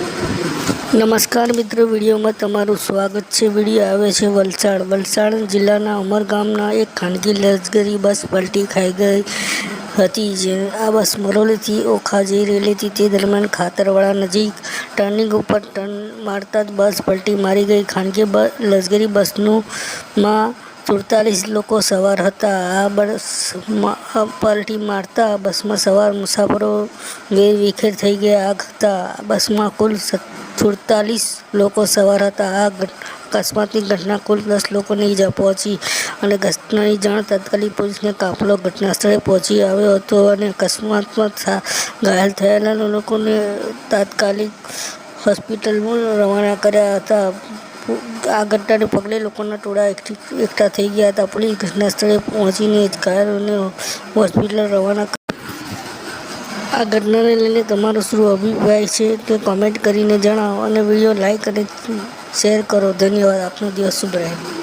નમસ્કાર મિત્રો, વિડીયોમાં તમારું સ્વાગત છે. વીડિયો આવે છે વલસાડ. વલસાડ જિલ્લાના ઉમરગામના એક ખાનગી લશ્કરી બસ પલટી ખાઈ ગઈ હતી, જે આ બસ મરોલીથી ઓખા જઈ રહેલી હતી. તે દરમિયાન ખાતરવાડા નજીક ટર્નિંગ ઉપર ટર્ન મારતા જ બસ પલટી મારી ગઈ. ખાનગી લક્ઝરી બસનું માં સુડતાલીસ લોકો સવાર હતા. આ બસમાં પાર્ટી મારતા બસમાં સવાર મુસાફરો વેરવિખેર થઈ ગયા, આગ હતા. બસમાં કુલ સુડતાલીસ લોકો સવાર હતા. આ અકસ્માતની ઘટના કુલ દસ લોકોને ઈજા પહોંચી અને ઘટનાની જાણ તાત્કાલિક પોલીસને કાફલો ઘટના સ્થળે પહોંચી આવ્યો હતો અને અકસ્માતમાં ઘાયલ થયેલા લોકોને તાત્કાલિક હોસ્પિટલમાં રવાના કર્યા હતા. આ ઘટનાને પગલે લોકોના ટોળા એકઠી- થઈ ગયા હતા. પોલીસ ઘટના સ્થળે પહોંચીને ઘાયલોને હોસ્પિટલ રવાના આ ઘટનાને લઈને તમારો શું અભિપ્રાય છે તે કોમેન્ટ કરીને જણાવો અને વીડિયો લાઇક અને શેર કરો. ધન્યવાદ. આપનો દિવસ શુભ રહે.